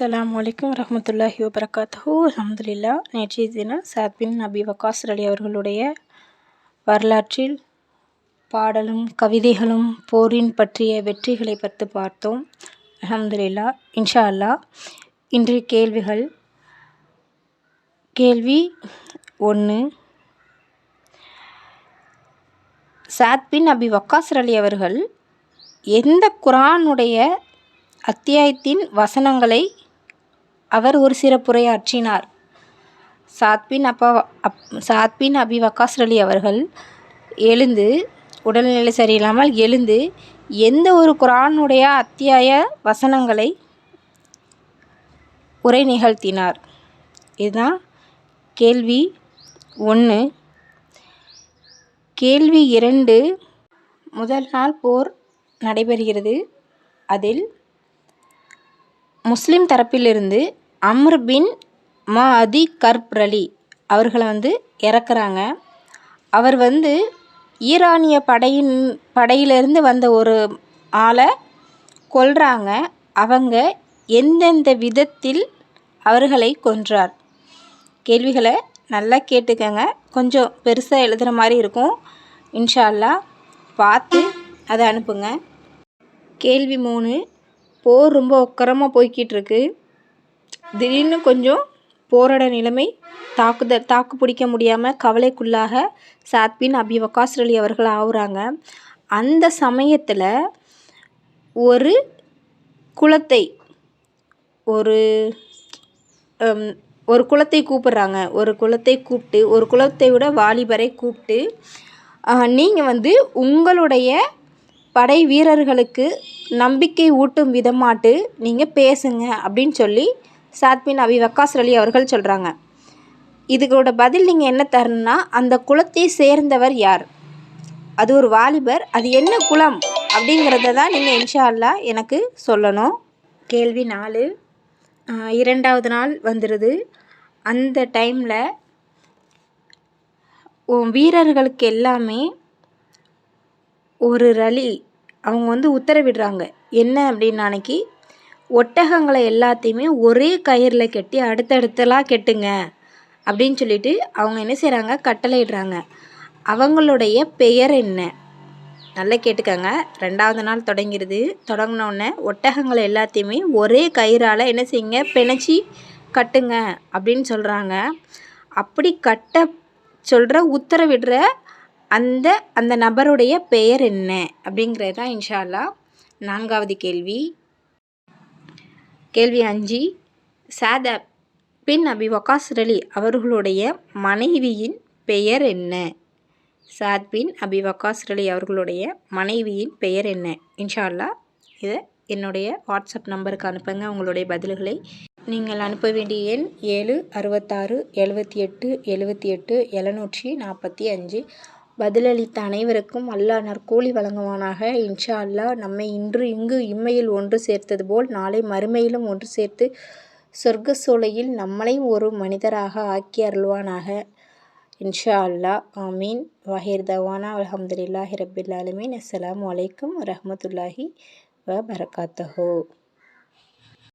அஸ்லாம் வலைக்கம் வரமத்துல்லாஹி வபரகாத்துஹு. அஹமதுல்லா நேற்றைய தினம் சாத் பின் நபி வக்காஸ் அலி அவர்களுடைய வரலாற்றில் பாடலும் கவிதைகளும் போரின் பற்றிய வெற்றிகளை பற்றி பார்த்தோம். அஹமதுல்லா இன்ஷா அல்லாஹ் இன்று கேள்விகள். கேள்வி ஒன்று. சாத் பின் அபி வக்காஸ் அலி அவர்கள் எந்த குரானுடைய அத்தியாயத்தின் வசனங்களை அவர் ஒரு சிறப்புரையாற்றினார். சாத்பின் அப்பா அப் சாத்பின் அபி வக்காஸ் அலி அவர்கள் எழுந்து உடல்நிலை சரியில்லாமல் எழுந்து எந்த ஒரு குரானுடைய அத்தியாய வசனங்களை உரை நிகழ்த்தினார். இதுதான் கேள்வி ஒன்று கேள்வி இரண்டு முதல் நாள் போர் நடைபெறுகிறது. அதில் முஸ்லிம் தரப்பிலிருந்து அம்ர் பின் ம அதி கர்ப்ரலி அவர்களை வந்து இறக்குறாங்க. அவர் வந்து ஈரானிய படையின் படையிலிருந்து வந்த ஒரு ஆளை கொல்றாங்க. அவங்க எந்தெந்த விதத்தில் அவர்களை கொன்றார்? கேள்விகளை நல்லா கேட்டுக்கங்க. கொஞ்சம் பெருசாக எழுதுகிற மாதிரி இருக்கும். இன்ஷா அல்லாஹ் பார்த்து அதை அனுப்புங்க. கேள்வி மூணு போர் ரொம்ப உக்கரமாக போய்க்கிட்டு இருக்கு. திடீர்னு கொஞ்சம் போரோட நிலைமை தாக்குதல் தாக்கு பிடிக்க முடியாமல் கவலைக்குள்ளாக சாத்வின் அபி வக்காஸ் அலி அவர்கள் ஆகுறாங்க அந்த சமயத்தில் ஒரு குளத்தை ஒரு ஒரு குளத்தை கூப்பிட்றாங்க. ஒரு குளத்தை கூப்பிட்டு ஒரு குளத்தை விட வாலிபரை கூப்பிட்டு நீங்கள் வந்து உங்களுடைய படை வீரர்களுக்கு நம்பிக்கை ஊட்டும் விதமாட்டு நீங்கள் பேசுங்க அப்படின்னு சொல்லி சாத் பின் அபி வக்காஸ் அலி அவர்கள் சொல்கிறாங்க இதுக்கோட பதில் நீங்கள் என்ன தரணும்னா அந்த குலத்தை சேர்ந்தவர் யார்? அது ஒரு வாலிபர் அது என்ன குலம்? அப்படிங்கிறத தான் நீங்கள் இன்ஷா அல்லாஹ் எனக்கு சொல்லணும். கேள்வி நாலு. இரண்டாவது நாள் வந்துடுது அந்த டைமில் வீரர்களுக்கு எல்லாமே ஒரு ரலி. அவங்க வந்து உத்தரவிடுறாங்க. என்ன அப்படின்னு அன்னைக்கு ஒட்டகங்களை எல்லாத்தையுமே ஒரே கயிறில் கட்டி அடுத்தடுத்தலாம் கெட்டுங்க அப்படின்னு சொல்லிட்டு அவங்க என்ன செய்கிறாங்க கட்டளையிடுறாங்க. அவங்களுடைய பெயர் என்ன? நல்லா கேட்டுக்கங்க. ரெண்டாவது நாள் தொடங்கிடுது தொடங்கினோடனே ஒட்டகங்களை எல்லாத்தையுமே ஒரே கயிறால் என்ன செய்யுங்க? பிணைச்சி கட்டுங்க அப்படின்னு சொல்கிறாங்க அப்படி கட்ட சொல்கிற உத்தரவிடுற அந்த அந்த நபருடைய பெயர் என்ன? அப்படிங்கிறது தான் இன்ஷால்லா நான்காவது கேள்வி. கேள்வி அஞ்சு சாத பின் அபி வக்காஸ் அலி அவர்களுடைய மனைவியின் பெயர் என்ன? சாத் பின் அபி வக்காஸ் அலி அவர்களுடைய மனைவியின் பெயர் என்ன? இன்ஷா இதை என்னுடைய வாட்ஸ்அப் நம்பருக்கு அனுப்புங்க உங்களுடைய பதில்களை. நீங்கள் அனுப்ப வேண்டிய எண் ஏழு அறுபத்தாறு எழுபத்தி எட்டு எழுபத்தி எட்டு எழுநூற்றி நாற்பத்தி அஞ்சு. பதிலளித்த அனைவருக்கும் அல்லாஹ் நற்கூலி வழங்குவானாக. இன்ஷா அல்லாஹ் நம்மை இன்று இங்கு இம்மையில் ஒன்று சேர்த்தது போல் நாளை மறுமையிலும் ஒன்று சேர்த்து சொர்க்க சோலையில் நம்மளையும் ஒரு மனிதராக ஆக்கி அருள்வானாக. இன்ஷா அல்லாஹ் ஆமீன். வாஹிர் தவானா அலமதுல்லாஹி ரபில் ஆலமீன். அஸ்லாம் அலைக்கும் வரமத்துல்லாஹி வ பரகாத்தஹோ